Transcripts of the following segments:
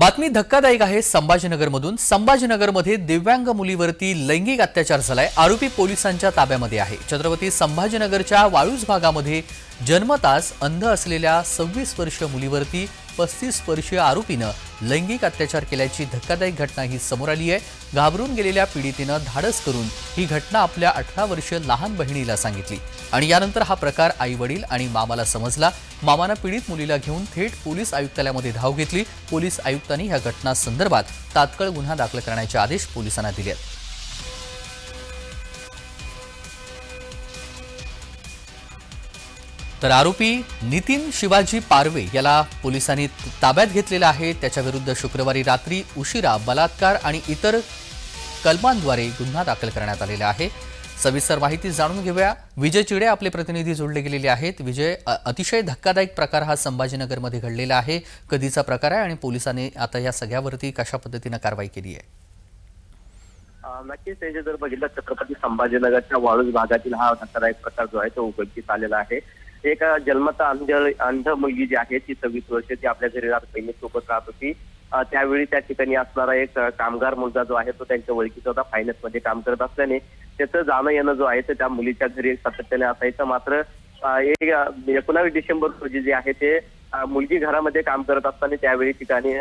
बातमी धक्कादायक आहे संभाजीनगरमधून. संभाजीनगरमध्ये दिव्यांग मुलीवरती लैंगिक अत्याचार झालाय. आरोपी पोलिसांच्या ताब्यामध्ये आहे. छत्रपती संभाजीनगरच्या वाळूज भागामध्ये जन्मतास अंध असलेल्या सव्वीस वर्षीय मुलीवरती पस्तीस वर्षीय आरोपीनं लैंगिक अत्याचार केल्याची धक्कादायक घटना ही समोर आली आहे. घाबरून गेलेल्या पीडितेनं धाडस करून ही घटना आपल्या अठरा वर्षीय लहान बहिणीला सांगितली. आणि यानंतर हा प्रकार आई वडील आणि मामाला समजला. मामानं पीडित मुलीला घेऊन थेट पोलीस आयुक्तालयामध्ये धाव घेतली. पोलीस आयुक्त आयुक्तांनी या घटना संदर्भात तात्काळ गुन्हा दाखल करण्याचे आदेश पोलिसांना दिले. आहेत तर आरोपी नितीन शिवाजी पारवे याला पोलिसांनी ताब्यात घेतलेला आहे. त्याच्याविरुद्ध शुक्रवारी रात्री उशिरा बलात्कार आणि इतर कलमांद्वारे गुन्हा दाखल करण्यात आलेला आहे. सविस्तर माहिती जाणून घेऊया. विजय चिडे आपले प्रतिनिधी जोडले गेलेले आहेत. विजय अतिशय धक्कादायक प्रकार हा संभाजीनगरमध्ये घडलेला आहे. कधीचा प्रकार आहे आणि पोलिसांनी आता या सगळ्यावरती कशा पद्धतीनं कारवाई केली आहे? नक्कीच जर बघितलं छत्रपती संभाजीनगरच्या वाळूज भागातील हा धक्कादायक प्रकार जो आहे तो उघडकीस आलेला आहे. एक जन्मता अंध अंध मुलगी जी आहे ती सव्वीस वर्ष ती आपल्या घरी राहत बहिणीसोबत राहत होती. त्यावेळी त्या ठिकाणी असणारा एक कामगार मुलगा जो आहे तो त्यांच्या ओळखीचा होता. फायनान्समध्ये काम करत असल्याने त्याचं जाणं येणं जो आहे ते त्या मुलीच्या घरी सातत्याने असायचं. मात्र एक एकोणावीस डिसेंबर रोजी जे आहे ते मुलगी घरामध्ये काम करत असताना त्यावेळी ठिकाणी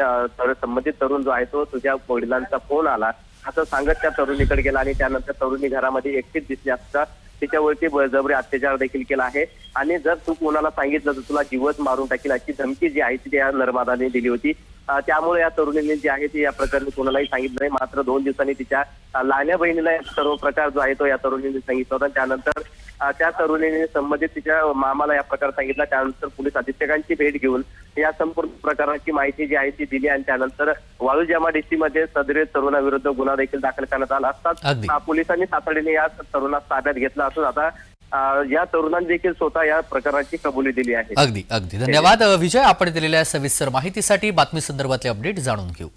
संबंधित तरुण जो आहे तो तुझ्या वडिलांचा फोन आला. असं सांगत त्या तरुणीकडे गेला आणि त्यानंतर तरुणी घरामध्ये एकटीच दिसली असता तिच्यावरती बळजबरी अत्याचार देखील केला आहे. आणि जर तू कोणाला सांगितलं तर तुला जीवच मारून टाकील अशी धमकी जी आहे ती त्या नर्मदाने दिली होती. त्यामुळे या तरुणीने जी आहे ती या प्रकरणी कोणालाही सांगितलं नाही. मात्र दोन दिवसांनी तिच्या अं, लहान्या बहिणीला सर्व प्रकार जो आहे तो या तरुणीने सांगितला होता. त्यानंतर त्या तरुणीने संबंधित तिच्या मामाला या प्रकार सांगितला. त्यानंतर पोलीस अधीक्षकांची भेट घेऊन या संपूर्ण प्रकाराची माहिती जी आहे ती दिली आणि त्यानंतर वाळूज एमआयडीसी मध्ये सदरीय तरुणाविरुद्ध गुन्हा देखील दाखल करण्यात आला असताच अगदी. अं, पोलिसांनी तातडीने या तरुणास ताब्यात घेतला असून आता या तरुणांनी देखील स्वतः या प्रकाराची कबुली दिली आहे. अगदी अगदी. धन्यवाद विजय. आपण दिलेल्या सविस्तर माहितीसाठी बातमी संदर्भातले अपडेट जाणून घेऊ.